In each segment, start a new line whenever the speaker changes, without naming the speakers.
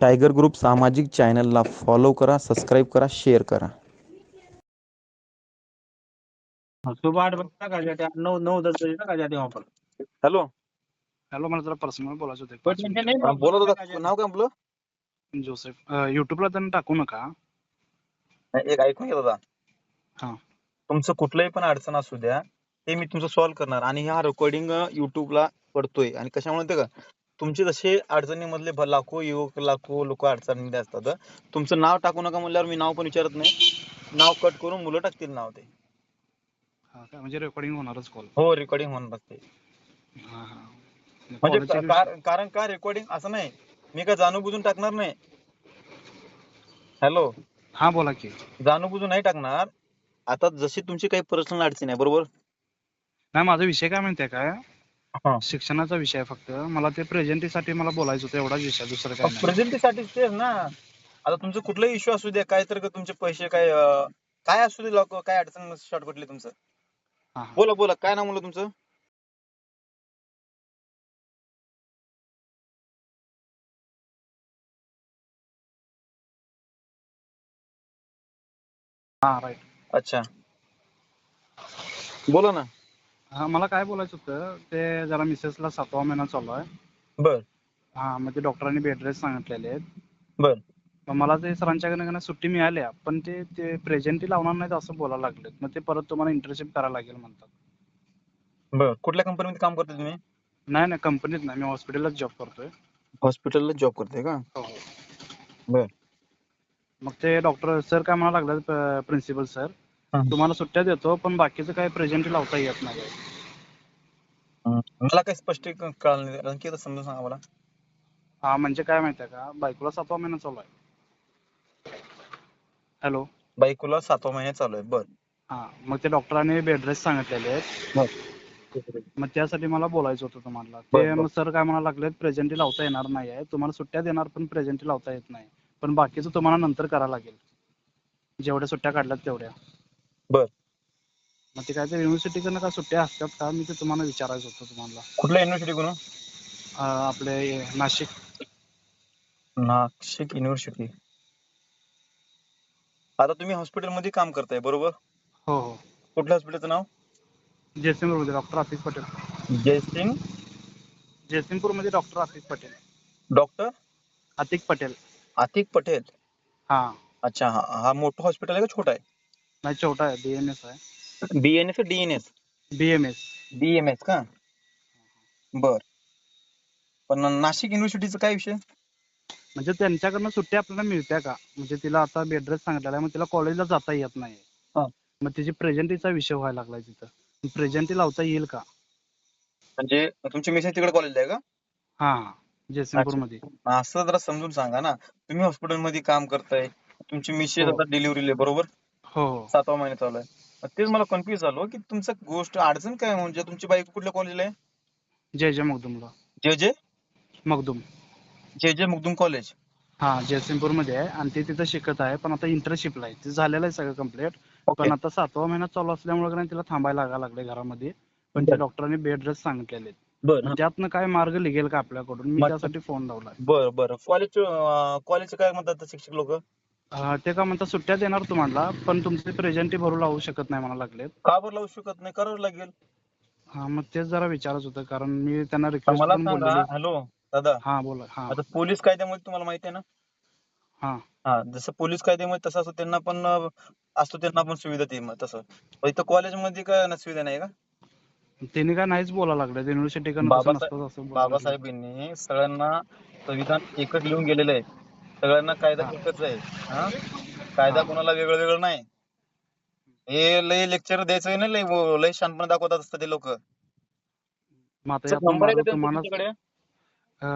Tiger group सामाजिक चॅनलला follow करा सबस्क्राईब करा शेअर करा.
सुबह आठ बजे तक आ जाते हैं नौ नौ दस बजे तक आ जाते हैं वहाँ पर
हॅलो.
हॅलो मला जरा पर्सनल बोलायचं होतं. एक.
नहीं
होता.
जाते
नाव काय आपलं?
जोसेफ. युट्यूबला त्यांना टाकू नका.
एक ऐकून घ्या दादा.
हा.
तुमचं कुठलंही पण अडचण असू द्या ते मी तुमचं सॉल्व्ह करणार. आणि हा रेकॉर्डिंग युट्यूबला पडतोय. आणि कशामुळे ते का? तुमचे जसे अडचणीमधले भ- लाखो युवक लाखो लोक अडचणीमध्ये असतात. तुमचं नाव टाकू नका म्हणल्यावर मी नाव पण विचारत नाही. नाव कट करून मुलं टाकतील नाव ते.
हा काय म्हणजे रेकॉर्डिंग होणारच कॉल
हो रेकॉर्डिंग होणार असते
हा हा.
म्हणजे
चे
कार- कारण का रेकॉर्डिंग असं नाही? मी काय जाणून टाकणार नाही? हॅलो
हा बोला की.
जाणून नाही टाकणार. आता जशी तुमची काही पर्सनल अडचण आहे बरोबर?
नाही माझा विषय काय माहितीये
हा.
शिक्षणाचा विषय आहे फक्त. मला ते प्रेझेंटीसाठी मला बोलायचं होतं एवढाच विषय दुसरं काय नाही.
प्रेझेंटीसाठी तेच ना. आता तुमचं कुठलाही इश्यू असू द्या काय तर का तुमचे पैसे काय अं, काय असू दे लोक काय अडचण शॉर्ट कुठली तुमचं.
हा, हा.
बोला बोला काय नाव म्हणलं तुमचं?
हा राईट
अच्छा. बोला ना.
हा मला काय बोलायचं होतं ते जरा मिसेसला सातवा महिना चालू आहे.
बर.
हा मग ते डॉक्टरांनी बेड रेस्ट सांगितलेले आहेत.
बर.
मग मला ते सरांच्याकडनं सुट्टी मिळाल्या पण ते ते प्रेझेंटी लावणार नाहीत असं बोलायला लागलेत. मग ते परत तुम्हाला इंटर्नशिप करायला लागेल म्हणतात.
बर. कुठल्या कंपनीमध्ये काम करता तुम्ही?
नाही नाही कंपनीत नाही. मी हॉस्पिटललाच जॉब करतोय.
हॉस्पिटलला जॉब करते का?
हो.
बर.
मग ते डॉक्टर सर काय म्हणायला लागले प्रिन्सिपल सर. तुम्हाला सुट्ट्या देतो पण बाकीचं काय प्रेझेंट लावता येत नाही.
मला काही स्पष्ट कळलं नाही. आणखी एकदा समजून सांगा मला.
हा म्हणजे काय माहितीये का? बायकोला सातवा महिना चालू आहे. हॅलो.
बायकोला सातवा महिना चालू आहे. बर.
हा मग ते डॉक्टरांनी बेड रेस्ट सांगितलेले आहेत. मग त्यासाठी मला बोलायचं होतं तुम्हाला. ते. मग सर काय म्हणायला लागलेत प्रेझेंटी लावता येणार नाही आहे तुम्हाला सुट्ट्या देणार पण प्रेझेंटी लावता येत नाही. पण बाकीचं तुम्हाला नंतर करावं लागेल. जेवढ्या सुट्ट्या काढल्यात तेवढ्या.
बर.
मग ते काय ते युनिव्हर्सिटीकडनं काय सुट्ट्या असतात का? मी ते तुम्हाला विचारायचं होतं तुम्हाला.
कुठल्या युनिव्हर्सिटी कडून?
अं, आपले नाशिक.
नाशिक युनिव्हर्सिटी आता तुम्ही हॉस्पिटलमध्ये काम करताय बरोबर?
हो हो.
कुठल्या हॉस्पिटलचं नाव?
जयसिंगपूरमध्ये डॉक्टर आतिक पटेल.
जयसिंग?
जयसिंगपूरमध्ये डॉक्टर आतिक पटेल.
डॉक्टर
आतिक पटेल.
आतिक पटेल?
हा.
अच्छा हा हा मोठं हॉस्पिटल आहे का छोटा
नाही छोटा आहे बी एम एस आहे.
आहे BNS D N S
B M S
BMS का? बर. पण नाशिक युनिव्हर्सिटीचा काय विषय?
म्हणजे त्यांच्याकडनं सुट्टी आपल्याला मिळत्या का? म्हणजे तिला आता बेड रेस्ट सांगितलेला आहे मग तिला कॉलेजला जाता येत नाही.
हा.
मग तिची प्रेझेंटीचा विषय व्हायला लागलाय तिथं. प्रेझेंटी लावता येईल का?
म्हणजे तुमची मिसेस तिकडे कॉलेजला आहे का?
हा जयसिंगपूरमध्ये
असं जरा समजून सांगा ना. तुम्ही हॉस्पिटलमध्ये काम करताय तुमची मिसेस
हो.
आता डिलिव्हरीला बरोबर?
हो. हो
सातवा महिना चालू आहे. तेच मला कन्फ्युज झालो की तुमचं गोष्ट अडचण काय? म्हणजे तुमची बायको कुठल्या कॉलेजला आहे?
जय जय मगदुमला
जे जे?
मगदुम
जे जे मुगदुम कॉलेज
हा जयसिंगपूरमध्ये आहे आणि ती तिथं शिकत आहे पण आता इंटर्नशिपला आहे. तिचं झालेलं आहे सगळं कंप्लीट
ओके
पण आता सातवा महिना चालू असल्यामुळे का नाही तिला थांबायला लागायला लागले घरामध्ये. पण त्या
बरं.
डॉक्टरांनी बेड रेस्ट सांगितलेले आहेत.
बर
त्यातनं काय मार्ग निघेल का आपल्याकडून? मी
मग-
त्यासाठी फोन लावला
बर बर. कॉलेज कॉलेजचे काय म्हणतात शिक्षक लोक?
अं, ते का म्हणतात सुट्ट्या देणार तुम्हाला पण तुमचे प्रेझेंटी भरू लावू शकत नाही म्हणा लागलेत.
का बरं लावू शकत नाही? करावं लागेल.
हा मग तेच जरा विचारच होतं कारण मी त्यांना रिक्वेस्ट
मला सांगा.
बोललेली.
हॅलो दादा.
हा बोला. हा.
आता पोलीस कायद्यामध्ये तुम्हाला माहिती आहे ना?
हा.
हा जसं पोलीस कायद्यामध्ये तसं असं त्यांना पण अं, असतो त्यांना पण सुविधा ती मग तसं. पण इथं कॉलेजमध्ये काय ना सुविधा नाही का?
त्यांनी काय नाहीच बोलायला लागले. युनिव्हर्सिटी कडनं तसं
बाबासाहेब-
नसतं असं बोलायला लागले.
बाबासाहेबांनी सगळ्यांना संविधान एकच लिहून गेलेलं आहे. सगळ्यांना कायदा. एकच आहे. हा? कायदा. कोणाला वेगळं वेगळं नाही. हे लय लेक्चर द्यायचं नाही लय लय शानपणा दाखवतात असतात ते लोक.
मग आता यातनं
नंबर आहे का
मार्ग
त्यांचा
तुम्हाला
तुमच्याकडे?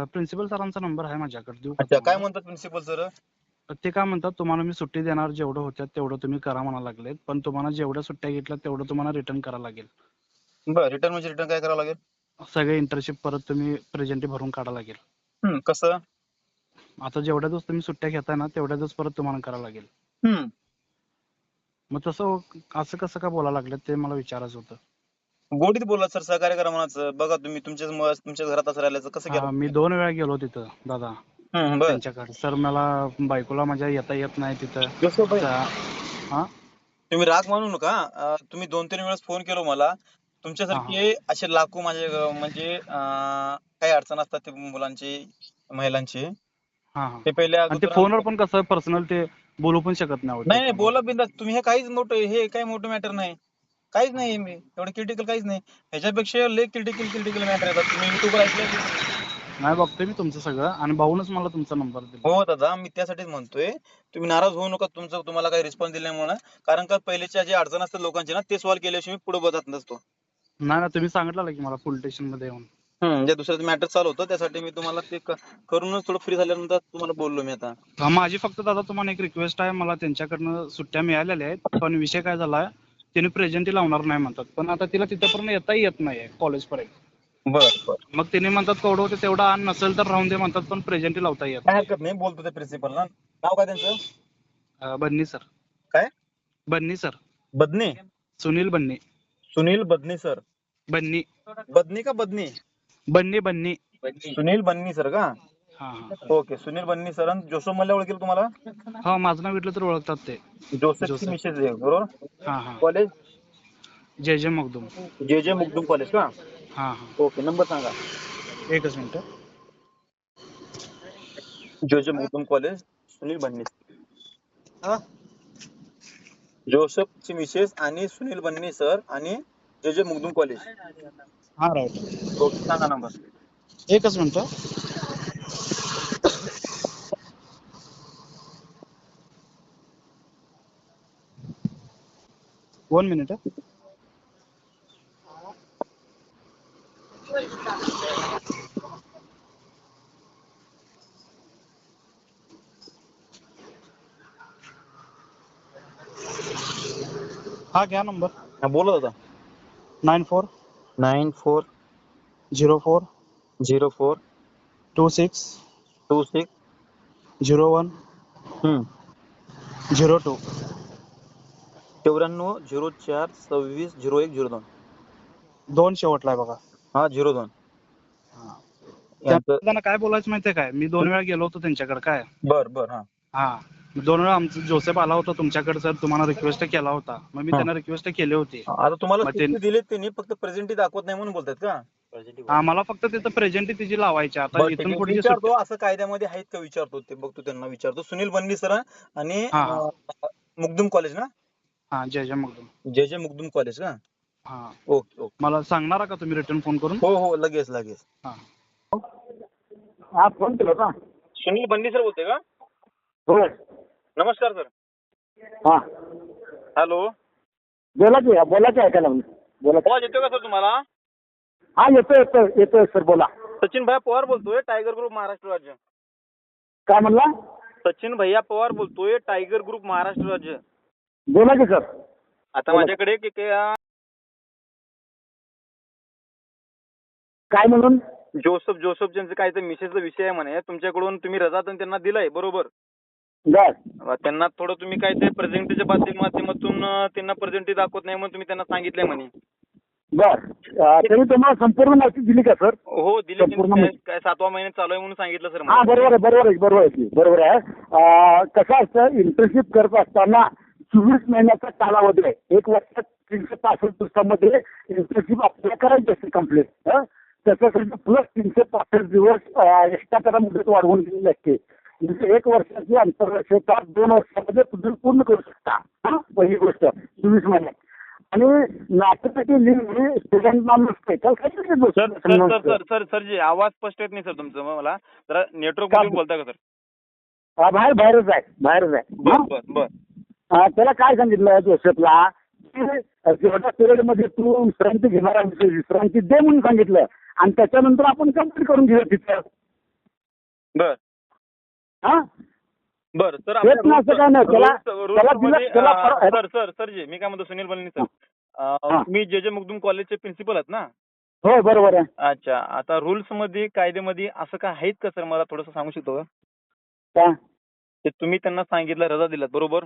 प्रिन्सिपल सरांचा नंबर आहे माझ्याकडे देऊ का
अच्छा काय
तुम्हाला?
म्हणतात प्रिन्सिपल सर?
ते काय म्हणतात तुम्हाला मी सुट्टी देणार जेवढं होत्यात तेवढं तुम्ही करा म्हणा लागलेत पण तुम्हाला जेवढ्या सुट्ट्या घेतल्या तेवढं तुम्हाला रिटर्न करावं लागेल.
बर रिटर्न म्हणजे रिटर्न काय करावं लागेल?
सगळे इंटर्नशिप परत तुम्ही प्रेझेंटी भरून काढावं लागेल.
हम्म, कसं?
आता जेवढ्या दिवस तुम्ही सुट्ट्या घेताय ना तेवढ्या दिवस परत तुम्हाला करावं लागेल.
हम्म.
मग तसं हो- असं कसं का बोलायला लागलं ते मला विचारायचं होतं.
गोडीत बोला सर सहकार्य करा म्हणाचं बघा तुम्ही तुमच्याच मुळे तुमच्या घरात असं राहिल्याचं कसं
हा,
केलं
मी दोन वेळा गेलो तिथं दादा.
बर.
त्यांच्याकडे. सर मला बायकोला माझ्या येता येत नाही तिथं. तर- हा?
तुम्ही राग मानू नका. अं, तुम्ही दोन तीन वेळेस फोन केलो मला. तुमच्यासारखे असे लाखो माझे अं, म्हणजे अं, काही अडचण असतात ते मुलांची महिलांची. ते पहिले
आणि ते
अगोदर-
फोनवर पण कसं पर्सनल ते बोलू पण शकत नाही
नाही नाही बोला बिंदास. तुम्ही हे काहीच मोठं हे काही मोठं मॅटर नाही. काहीच नाही मी. एवढं क्रिटिकल काहीच नाही. ह्याच्यापेक्षा लय क्रिटिकल क्रिटिकल मॅटर येतात तुम्ही युट्यूबवर ऐकलं
नाही बघतोय मी तुमचं सगळं. आणि भाऊनच मला तुमचा नंबर दिला.
हो दादा मी त्यासाठीच म्हणतोय. तुम्ही नाराज होऊ नका. तुमचं तुम्हाला काही रिस्पॉन्स दिल्यामुळे कारण का पहिलेच्या जे अडचण असतात लोकांची ना ते सॉल्व्ह केल्याशिवाय पुढे बघत नसतो.
नाही ना तुम्ही सांगितलं की मला पोलीस स्टेशनमध्ये येऊन.
हम्म जे दुसरं मॅटर चालू होतं. त्यासाठी मी तुम्हाला ते क- करूनच थोडं फ्री झाल्यानंतर तुम्हाला बोललो मी आता.
हा, माझी फक्त दादा तुम्हाला एक रिक्वेस्ट आहे. मला त्यांच्याकडनं सुट्ट्या मिळालेल्या आहेत. पण विषय काय झालाय तिने प्रेझेंटी लावणार नाही म्हणतात. पण आता तिला तिथपर्यंत येताही येत नाहीये कॉलेज पर्यंत.
बर बर.
मग तिने म्हणतात केवढं होते तेवढं आण नसेल तर राहून दे म्हणतात पण प्रेझेंटी लावता येत
काय हरकत नाही बोलतो ते प्रिन्सिपल ना नाव काय त्यांचं?
बन्नी सर.
काय?
बन्नी सर.
बदने
सुनील बन्नी.
सुनील बदने सर.
बन्नी.
बदने का बदने
बन्नी बन्नी.
सुनील बन्नी सर का?
हा हा.
Okay Sunil Banni sir. आणि जोसेफ मल्ल्या ओळखेल तुम्हाला?
हा माझं नाव घेतलं तर ओळखतात ते.
जोसेफची
जोसेफ.
मिसेस आहे बरोबर?
हा हा.
कॉलेज?
जय जय मगदूम
जे जे मुगदुम कॉलेज का?
हा हा.
ओके नंबर सांगा.
एकच minute.
J J Mugdum college Sunil Banni. जोसेफची Mrs आणि सुनील बन्नी सर आणि जे जे मुगदुम कॉलेज.
हा राईट.
ओके सांगा नंबर.
एकच मिनिट. One minute. हा घ्या नंबर.
हा बोला दादा
nine four.
Nine four
zero four
zero four
two six
two six
zero one zero two.
चौऱ्याण्णव झिरो चार सव्वीस झिरो एक झिरो दोन.
दोन शेवटला आहे बघा.
हा झिरो दोन.
त्यांना काय बोलायचं माहितीये काय? मी दोन वेळा गेलो होतो त्यांच्याकडे काय?
बर बर हा.
हा. दोन वेळा आमचं जोसेफ आला होता तुमच्याकडे सर. तुम्हाला रिक्वेस्ट केला होता. मग मी
हा.
त्यांना रिक्वेस्ट केली होती.
आता तुम्हाला
मग ते-
सुट्टी दिलीत त्यांनी फक्त प्रेझेंटी दाखवत नाही म्हणून बोलतात का?
हा मला फक्त तिथं प्रेझेंट तिची लावायची. आता
बरं, ठीक
इथून
आहे.
पुढे
विचारतो असं कायद्यामध्ये आहेत का विचारतो? ते बघतो त्यांना विचारतो. सुनील बन्नी सर आणि
हा.
अं, कॉलेज ना?
हा जय जय मगदूम.
जे जे मुगदुम कॉलेज का?
हा.
Okay okay.
मला सांगणार का तुम्ही रिटर्न फोन करून?
हो हो लगेच लगेच.
हा.
हा फोन केला का
सुनील बन्नी सर बोलते का?
हो
नमस्कार सर.
हा.
हॅलो.
बोला की बोला की ऐकायला लागलं. बोला की.
आवाज येतोय का सर तुम्हाला?
हा येतोय येतोय येतोय सर बोला.
सचिन भैया पवार बोलतोय टायगर ग्रुप महाराष्ट्र राज्य.
काय म्हणला?
सचिन भैया पवार बोलतोय टायगर ग्रुप महाराष्ट्र राज्य.
बोला की सर.
आता
बोला.
माझ्याकडे एक- एक, अं,
काय म्हणून?
जोसेफ जोसेफ ज्यांचं काय ते मिसेसचा विषय आहे म्हणे तुमच्याकडून तुम्ही रजा तर त्यांना दिलाय बरोबर? त्यांना थोडं तुम्ही काय ते प्रेझेंटीच्या माध्यम- माध्यमातून त्यांना प्रेझेंटी दाखवत नाही म्हणून तुम्ही त्यांना सांगितलंय म्हणे.
बर तरी तुम्हाला संपूर्ण माहिती दिली का सर?
हो दिले. काय सातवा महिना चालू आहे म्हणून सांगितलं सर
हा बरोबर आहे बरोबर आहे बरोबर आहे बरोबर आहे. कसं असतं इंटर्नशिप करत असताना चोवीस महिन्याचा कालावधी आहे. एक वर्षात तीनशे पासष्ट दिवसामध्ये इंटर्नशिप आपल्याला करायची असते कंप्लीट त्याच्यासाठी प्लस तीनशे पासष्ट दिवस एक्स्ट्रा त्याला मुदत वाढवून दिलेली असते. म्हणजे एक वर्षाची आंतरराष्ट्रीय तास दोन वर्षामध्ये तुम्ही पूर्ण करू शकता. हा? पहिली गोष्ट चोवीस महिन्यात आणि नाट्यपेटी लिंक ही स्टुडंटना नसते.
सर सर सर जी आवाज स्पष्ट येत नाही सर तुमचं. मला जरा नेटवर्कमध्ये बोलता का सर?
हा, बाहेर बाहेरच आहे बाहेरच आहे.
बर
त्याला काय सांगितलं जोसेफला? जेवढ्या पिरियडमध्ये तू विश्रांती घेणार विश्रांती दे म्हणून सांगितलं. आणि त्याच्यानंतर आपण कंप्लीट करून घेऊ तिथं.
बर.
हा?
बर सर
तेच ना, असं काय नाही. त्याला- त्याला दिलं- त्याला पर-
सर सर सर जी मी काय म्हणतो सुनील बलनी सर.
हा.
तुम्ही जे जे मुगदुम कॉलेजचे प्रिन्सिपल आहात ना?
हो बरोबर आहे.
अच्छा आता रुल्समध्ये कायद्यामध्ये असं काय आहेत का सर? मला थोडंसं सांगू शकतो का?
का?
ते तुम्ही त्यांना सांगितलं रजा दिलात बरोबर?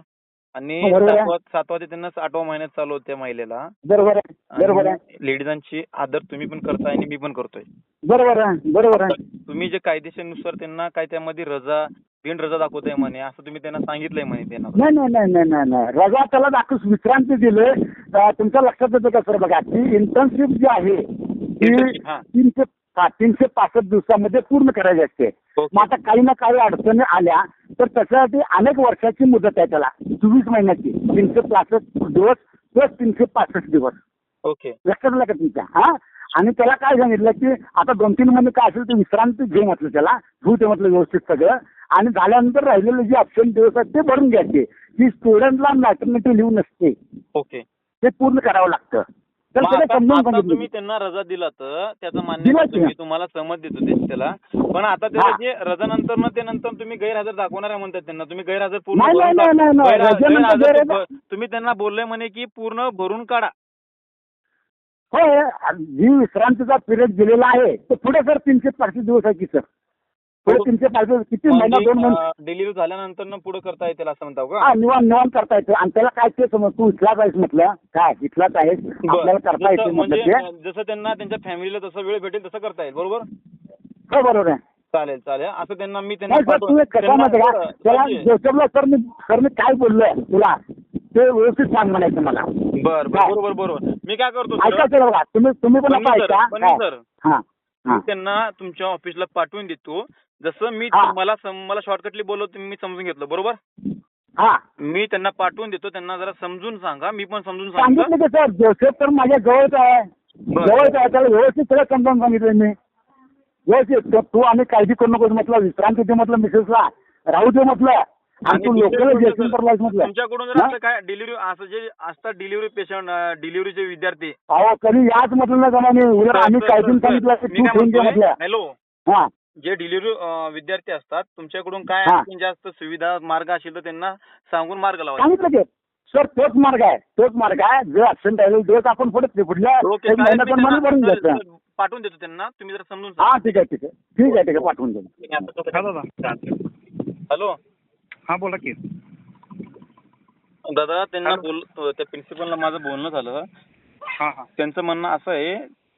आणि. सातवा सातवा ते त्यांना आठवा महिन्यात चालू होते महिलेला.
बरोबर आहे बरोबर आहे.
लेडीजांची आदर तुम्ही पण करताय आणि मी पण करतोय.
बरोबर आहे बरोबर आहे.
तुम्ही जे कायदेशीरनुसार त्यांना काय त्यामध्ये रजा बिन रजा दाखवताय म्हणे असं तुम्ही त्यांना सांगितलंय म्हणे त्यांना.
नाही नाही नाही नाही नाही नाही. रजा त्याला दाखवून विश्रांती दिले. तुमच्या लक्षात येतं का सर बघा ती इंटर्नशिप जी आहे ती. तीनशे तीनशे पासष्ट दिवसामध्ये पूर्ण करायची असते. मग आता काही ना काही अडचणी आल्या तर त्याच्यासाठी अनेक वर्षाची मुदत आहे त्याला. चोवीस महिन्याची. तीनशे पासष्ट दिवस प्लस तीनशे पासष्ट दिवस.
ओके.
लक्षात आलं का तुमच्या? हा? आणि त्याला काय सांगितलं की आता दोन तीन महिने काय असेल ते विश्रांती घे म्हटलं त्याला. घेऊ ते म्हटलं व्यवस्थित सगळं. आणि झाल्यानंतर राहिलेले जे ऑप्शन दिवस आहेत ते भरून घ्यायचे. की स्टुडंटला मॅटर्निटी लिव्ह नसते.
ओके.
ते पूर्ण करावं लागतं. तर
मग
त्याला
आता
समजावून
आता
सांगितलं
तुम्ही त्यांना रजा दिला तर त्याचं मान्य
दिला
करतो
की.
मी तुम्हाला सहमत देतो ते त्याला पण आता त्याला
हा.
जे रजा नंतर ते नंतर तुम्ही गैरहजर दाखवणार आहे म्हणतात त्यांना तुम्ही गैरहजर पूर्ण
नाही,
भरून
नाही,
काढा.
नाही, नाही,
गैरहजर-
रजेनंतर
गैरहजर
गैरहजर-
ब- तुम्ही त्यांना बोलले म्हणे की पूर्ण भरून काढा
होय जी विश्रांतीचा पिरियड दिलेला आहे तो पुढे सर तीनशे पाचशे दिवस आहे की सर तीनशे पाचशे किती महिना दोन महिने?
डिलिव्हरी झाल्यानंतर ना पुढे करता येतील असं म्हणता का?
हा निवान निवान करता येतं आणि त्याला काय ते समज तू इथलाच आहेस म्हटलं. काय इथलाच आहेस? आपल्याला करता. येते म्हटलं
म्हणजे
ते.
जसं त्यांना त्यांच्या फॅमिलीला जसं वेळ भेटेल तसं करता येईल. बरोबर?
हो बरोबर आहे.
चालेल चालेल. असं त्यांना मी त्यांना
नाही सर
पाठव-
तुम्ही कसा माहिती का त्याला जोसेफला सर मी सर मी काय बोललोय? तुला. ते व्यवस्थित सांग म्हणायचं मला.
बरं बरं,
काय?
बरोबर बरोबर. मी काय करतो
ऐका
सर?
बघा. तुम्ही तुम्ही पण आता ऐका. काय?
सर.
हा हा.
मी त्यांना तुमच्या ऑफिसला पाठवून देतो. जसं मी
हा.
मला सम- मला शॉर्टकटली बोलवतो मी समजून घेतलं बरोबर?
हा.
मी त्यांना पाठवून देतो त्यांना जरा समजून सांगा मी पण समजून सांगतो.
सांगितलं की सर जोसेफ तर माझ्या जवळच आहे.
बरं.
जवळच आहे त्याला व्यवस्थित सगळं समजावून सांगितलं मी. व्यवस्थित तर तू आम्ही काळजी करू नकोस म्हटलं विश्रांती दे म्हटलं मिसेसला राहू दे म्हटलं. आणि तू लोकल
तुमच्याकडून जर-
करलास म्हटलं.
तुमच्याकडून जर
हा?
असं काय डिलिव्हरी असं जे असतात डिलिव्हरी पेशंट डिलिव्हरीचे विद्यार्थी.
अहो कधी याच म्हटलं ना जमाने उलट आम्ही काळजी सांगितलं की
मी
तू
काय
ठेवून दे
म्हणतोय?
म्हटलं.
हॅलो?
हा.
जे डिलिव्हरी विद्यार्थी असतात तुमच्याकडून काय
हा.
जास्त सुविधा मार्ग असेल तर त्यांना सांगून मार्ग लावायचा.
सांगितलं सर तोच मार्ग आहे. तोच मार्ग आहे. जो ऍक्सिडेंट राहिलो दिवस आपण पुढे पुढल्या
ओके
एक
चालेल, मी
महिन्यात मला भरून
त्यांना-
द्यायचं
पाठवून देतो त्यांना. तुम्ही जरा समजून
हा ठीक आहे ठीक आहे. ठीक आहे ठीक आहे. पाठवून दे
हा दादा.
हॅलो.
हा बोला की.
दादा त्यांना. बोल त्या प्रिन्सिपलला माझं बोलणं झालं.
हा हा.
त्यांचं म्हणणं असं आहे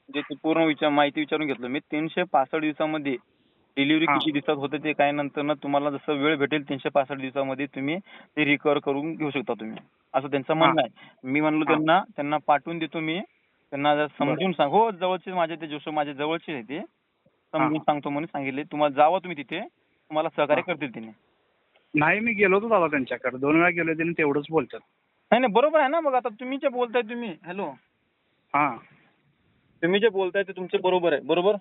जे ते पूर्ण विचार माहिती विचारून घेतलं मी तीनशे पासष्ट दिवसामध्ये डिलिव्हरी
हा.
किती दिवसात होते ते काय नंतर ना तुम्हाला जसं वेळ भेटेल तीनशे पासष्ट दिवसामध्ये तुम्ही ते रिकवर करून घेऊ शकता तुम्ही. असं त्यांचं म्हणणं आहे. मी म्हणलो
हा.
त्यांना त्यांना पाठवून देतो मी. त्यांना जरा समजून सांग. हो जवळचे माझे ते जोश माझे जवळचे आहे ते. समजून
हा.
सांगतो म्हणून सांगितले. तुम्हाला जावा तुम्ही तिथे. तुम्हाला सहकार्य
हा.
करतील त्यांनी
नाही मी गेलो होतो दादा त्यांच्याकडे. दोन वेळा गेलो त्यांनी तेवढंच बोलतात.
नाही नाही बरोबर आहे ना. मग आता तुम्ही जे बोलताय तुम्ही. हॅलो.
हा.
तुम्ही जे बोलताय ते तुमचे बरोबर आहे. बरोबर?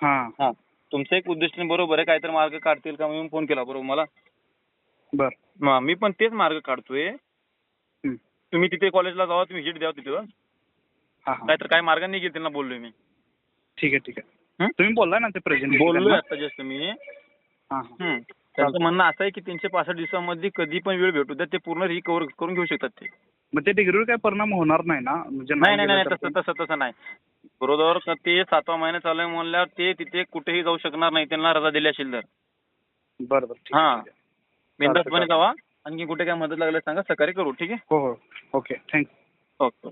हा.
हा. तुमचं एक उद्दिष्ट बरोबर आहे. काहीतरी मार्ग काढतील का म्हणून फोन केला बरोबर मला?
बर.
म- मी पण तेच मार्ग काढतोय.
हं.
तुम्ही तिथे कॉलेजला जावा तुम्ही व्हिजिट द्या तिथं.
हा हा.
नाहीतर काय मार्ग निघेल त्यांना बोललोय मी.
ठीक आहे ठीक
हं?
आहे तुम्ही बोललाय ना ते प्रेझेंट
बोललोय आता जस्ट मी.
हा हा.
हं. त्यांचं म्हणणं असं आहे की तीनशे पासष्ट दिवसामध्ये कधी पण वेळ भेटू द्या ते पूर्ण रिकवर करून घेऊ शकतात ते.
मग ते डिग्रीवर काही परिणाम होणार नाही ना? म्हणजे
नाही नाही नाही
गेलं तर
तसं तसं तसं नाही. बरोबर. का ते सातवा महिना चालू आहे म्हणल्यावर ते तिथे कुठेही जाऊ शकणार नाही. त्यांना रजा दिली असेल तर.
ते- बरं बरं. ठीक
हा.
ठीक आहे.
बिनधास्तपणे. जावा. आणखी कुठे काय मदत लागल्यास सांगा. सहकार्य करू ठीक आहे?
हो हो. ओके. Thank you
okay.